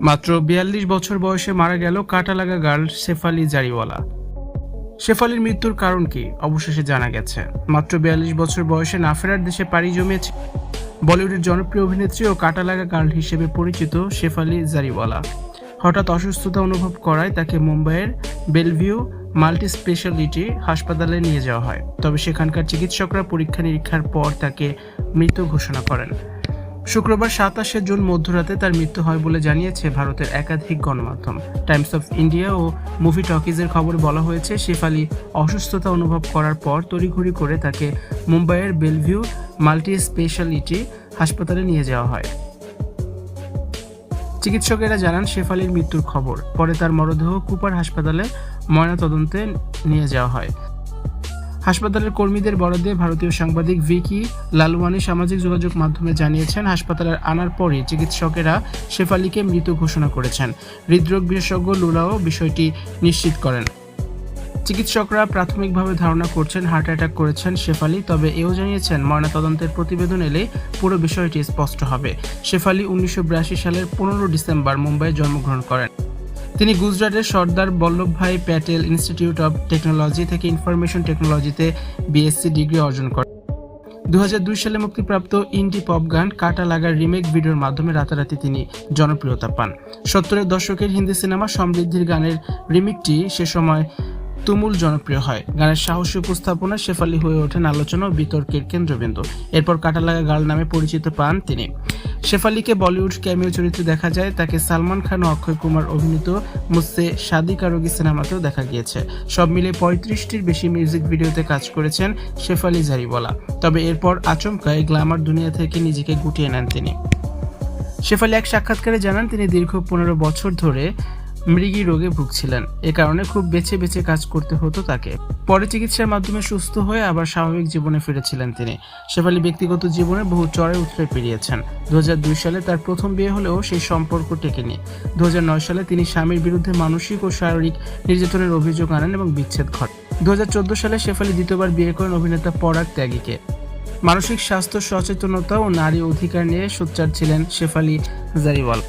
মাত্র বিয়াল্লিশ বছর বয়সে মারা গেল কাটা লাগা গার্ল শেফালি জারিওয়ালা। শেফালির মৃত্যুর কারণ কি অবশেষে জানা গেছে। মাত্র বিয়াল্লিশ বছর বয়সে না ফেরার দেশে পাড়ি জমিয়েছে বলিউডের জনপ্রিয় অভিনেত্রী ও কাটা লাগা গার্ল হিসেবে পরিচিত শেফালি জারিওয়ালা। হঠাৎ অসুস্থতা অনুভব করায় তাকে মুম্বাইয়ের বেলভিউ মাল্টি স্পেশালিটি হাসপাতালে নিয়ে যাওয়া হয়। তবে সেখানকার চিকিৎসকরা পরীক্ষা নিরীক্ষার পর তাকে মৃত ঘোষণা করেন। শুক্রবার সাতাশে জুন মধ্যরাতে তার মৃত্যু হয় বলে জানিয়েছে ভারতের একাধিক গণমাধ্যম। টাইমস অফ ইন্ডিয়া ও মুভি টকিজের খবরে বলা হয়েছে শেফালি অসুস্থতা অনুভব করার পর তড়িঘড়ি করে তাকে মুম্বাইয়ের বেলভিউ মাল্টি স্পেশালিটি হাসপাতালে নিয়ে যাওয়া হয়। চিকিৎসকেরা জানান শেফালির মৃত্যুর খবর। পরে তার মরদেহ কুপার হাসপাতালে ময়নাতদন্তে নিয়ে যাওয়া হয়। হাসপাতালের কর্মীদের বরাদ্দে ভারতীয় সাংবাদিক ভিকি লালওয়ানি সামাজিক যোগাযোগ মাধ্যমে জানিয়েছেন হাসপাতালে আনার পরই চিকিৎসকেরা শেফালিকে মৃত ঘোষণা করেছেন। হৃদরোগ বিশেষজ্ঞ লুলাও বিষয়টি নিশ্চিত করেন। চিকিৎসকরা প্রাথমিকভাবে ধারণা করছেন, হার্ট অ্যাটাক করেছেন শেফালি, তবে এও জানিয়েছেন, ময়নাতদন্তের প্রতিবেদন এলে পুরো বিষয়টি স্পষ্ট হবে। শেফালি উনিশশো বিরাশি সালের পনেরো ডিসেম্বর মুম্বাইয়ে জন্মগ্রহণ করেন। তিনি গুজরাটের Sardar Vallabhbhai Patel institute of technology থেকে ইনফরমেশন টেকনোলজিতে বিএসসি ডিগ্রি অর্জন করেন। দু হাজার দুই সালে মুক্তিপ্রাপ্ত ইন্ডি পপ গান কাটা লাগার রিমেক ভিডিওর মাধ্যমে রাতারাতি তিনি জনপ্রিয়তা পান। সত্তরের দশকের হিন্দি সিনেমা সমৃদ্ধির গানের রিমিকটি সে সময় তুমুল জনপ্রিয় হয়। গানের সাহসী উপস্থাপনা শেফালি হয়ে ওঠেন আলোচনা ও বিতর্কের কেন্দ্রবিন্দু। এরপর কাটালাগা গার্ল নামে পরিচিত পান তিনি। শেফালিকে বলিউড ক্যামিও চরিত্রে দেখা যায়। তাকে সালমান খান ও অক্ষয় কুমার অভিনীত মুসে শাদি কারোগি সিনেমাতেও দেখা গিয়েছে। সব মিলে পঁয়ত্রিশটির বেশি মিউজিক ভিডিওতে কাজ করেছেন শেফালি জারিওয়ালা। তবে এরপর আচমকায় গ্ল্যামার দুনিয়া থেকে নিজেকে গুটিয়ে নেন তিনি। শেফালি এক সাক্ষাৎকারে জানান, তিনি দীর্ঘ পনেরো বছর ধরে মৃগী রোগে ভুগছিলেন। এ কারণে খুব বেছে বেছে কাজ করতে হতো তাকে। পরে চিকিৎসার মাধ্যমে সুস্থ হয়ে আবার স্বাভাবিক জীবনে ফিরেছিলেন তিনি। শেফালি ব্যক্তিগত জীবনে বহু চড়ে উতরে পেরিয়েছেন। দুহাজার দুই সালে তার প্রথম বিয়ে হলেও সেই সম্পর্ক টেকেনি। দুহাজার নয় সালে তিনি স্বামীর বিরুদ্ধে মানসিক ও শারীরিক নির্যাতনের অভিযোগ আনেন এবং বিচ্ছেদ ঘটে দু সালে শেফালি দ্বিতীয়বার বিয়ে করেন অভিনেতা পরাগ ত্যাগীকে। মানসিক স্বাস্থ্য সচেতনতা ও নারী অধিকার নিয়ে সোচ্চার ছিলেন শেফালি জারিওয়াল।